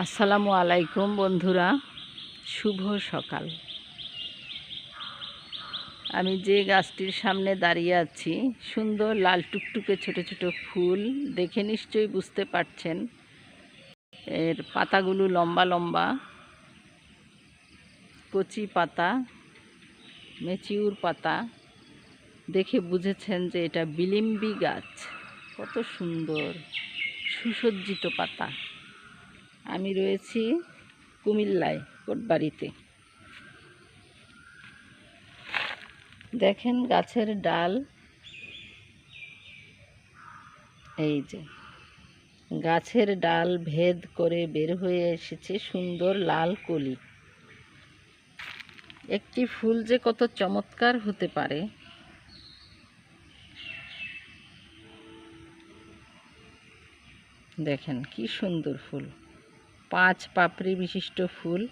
আসসালামু আলাইকুম বন্ধুরা, শুভ সকাল। আমি যে গাছটির সামনে দাঁড়িয়ে আছি, সুন্দর লাল টুকটুকে ছোট ছোট ফুল, দেখে নিশ্চয়ই বুঝতে পারছেন। এর পাতাগুলো লম্বা লম্বা, কচি পাতা, মেচিউর পাতা, দেখে বুঝেছেন যে এটা বিলিম্বি গাছ। কত সুন্দর, সুসজ্জিত পাতা। আমি রয়েছি কুমিল্লায়, কোটবাড়িতে। দেখেন গাছের ডাল। এই যে, গাছের ডাল ভেদ করে বের হয়ে এসেছে সুন্দর লাল কলি। একটি ফুল যে কত চমৎকার হতে পারে। দেখেন কি সুন্দর ফুল। পাঁচ পাপড়ি বিশিষ্ট ফুল।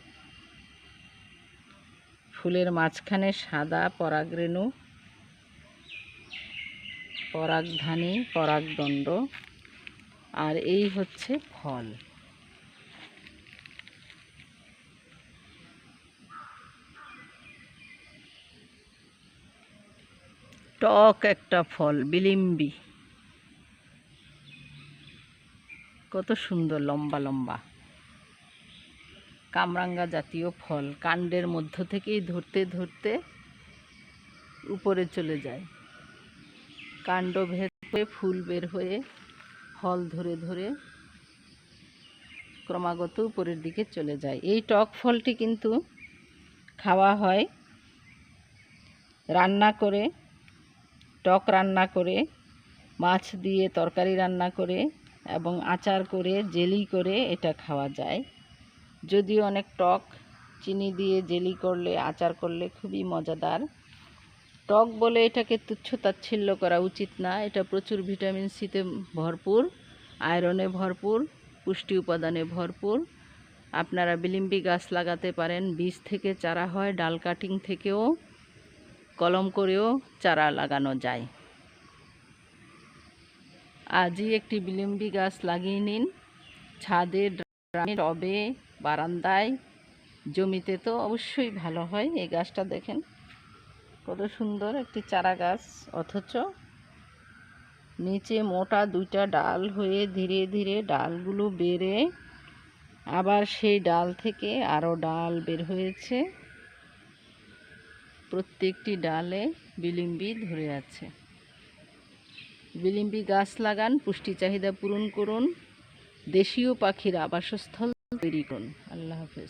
ফুলের মাঝখানে সাদা পরাগরেণু, পরাগধানী, পরাগদণ্ড, আর এই হচ্ছে ফল। টক একটা ফল, বিলিম্বি। কত সুন্দর, লম্বা লম্বা। কামরাঙ্গা জাতীয় ফল কাণ্ডের মধ্য থেকেই ধরতে ধরতে উপরে চলে যায়। কাণ্ড ভেদ হয়ে ফুল বের হয়ে ফল ধরে ধরে ক্রমাগত উপরের দিকে চলে যায়। এই টক ফলটি কিন্তু খাওয়া হয়, রান্না করে, টক রান্না করে, মাছ দিয়ে তরকারি রান্না করে এবং আচার করে, জেলি করে এটা খাওয়া যায়। যদিও অনেক টক, চিনি দিয়ে জেলি করলে, আচার করলে খুবই মজাদার। টক বলে এটাকে তুচ্ছ তাচ্ছিল্য করা উচিত না, এটা প্রচুর ভিটামিন সিতে ভরপুর, আয়রনে ভরপুর, পুষ্টি উপাদানে ভরপুর। আপনারা বিলিম্বি গাছ লাগাতে পারেন, বীজ থেকে চারা হয়, ডাল কাটিং থেকেও, কলম করেও চারা লাগানো যায়। আজই একটি বিলিম্বি গাছ লাগিয়ে নিন, ছাদে ড্রামে টবে, বারান্দায়, জমিতে তো অবশ্যই ভালো হয়। এই গাছটা দেখেন, কত সুন্দর একটি চারা গাছ। অথচ নিচে মোটা দুইটা ডাল হয়ে ধীরে ধীরে ডালগুলো বেড়ে আবার সেই ডাল থেকে আরও ডাল বের হয়েছে। প্রত্যেকটি ডালে বিলিম্বি ধরে আছে। বিলিম্বি গাছ লাগান পুষ্টি চাহিদা পূরণ করুন। দেশীয় পাখির আবাসস্থল তৈরি করুন। আল্লাহ হাফেজ।